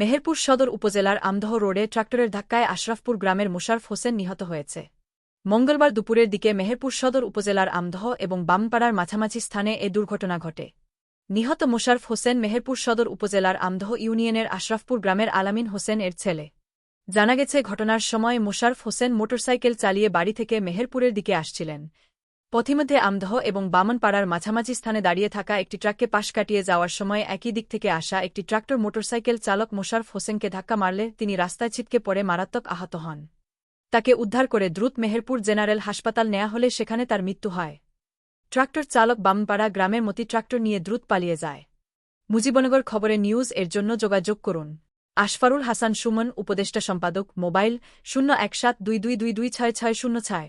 মেহেরপুর সদর উপজেলার আমদহ রোডে ট্রাক্টরের ধাক্কায় আশরাফপুর গ্রামের মোশারফ হোসেন নিহত হয়েছে। মঙ্গলবার দুপুরের দিকে মেহেরপুর সদর উপজেলার আমদহ এবং বামপাড়ার মাঝামাঝি স্থানে এ দুর্ঘটনা ঘটে। নিহত মোশারফ হোসেন মেহেরপুর সদর উপজেলার আমদহ ইউনিয়নের আশরাফপুর গ্রামের আলামিন হোসেন এর ছেলে। জানা গেছে, ঘটনার সময় মোশারফ হোসেন মোটরসাইকেল চালিয়ে বাড়ি থেকে মেহেরপুরের দিকে আসছিলেন। পথিমধ্যে আমদহ এবং বামনপাড়ার মাঝামাঝি স্থানে দাঁড়িয়ে থাকা একটি ট্রাককে পাশ কাটিয়ে যাওয়ার সময় একই দিক থেকে আসা একটি ট্রাক্টর মোটরসাইকেল চালক মোশারফ হোসেনকে ধাক্কা মারলে তিনি রাস্তায় ছিটকে পড়ে মারাত্মক আহত হন। তাকে উদ্ধার করে দ্রুত মেহেরপুর জেনারেল হাসপাতাল নেয়া হলে সেখানে তার মৃত্যু হয়। ট্রাক্টর চালক বামপাড়া গ্রামের মতি ট্রাক্টর নিয়ে দ্রুত পালিয়ে যায়। মুজিবনগর খবরে নিউজ এর জন্য যোগাযোগ করুন। আশফারুল হাসান সুমন, উপদেষ্টা সম্পাদক, মোবাইল শূন্য এক সাত দুই দুই দুই দুই ছয় ছয় শূন্য ছয়।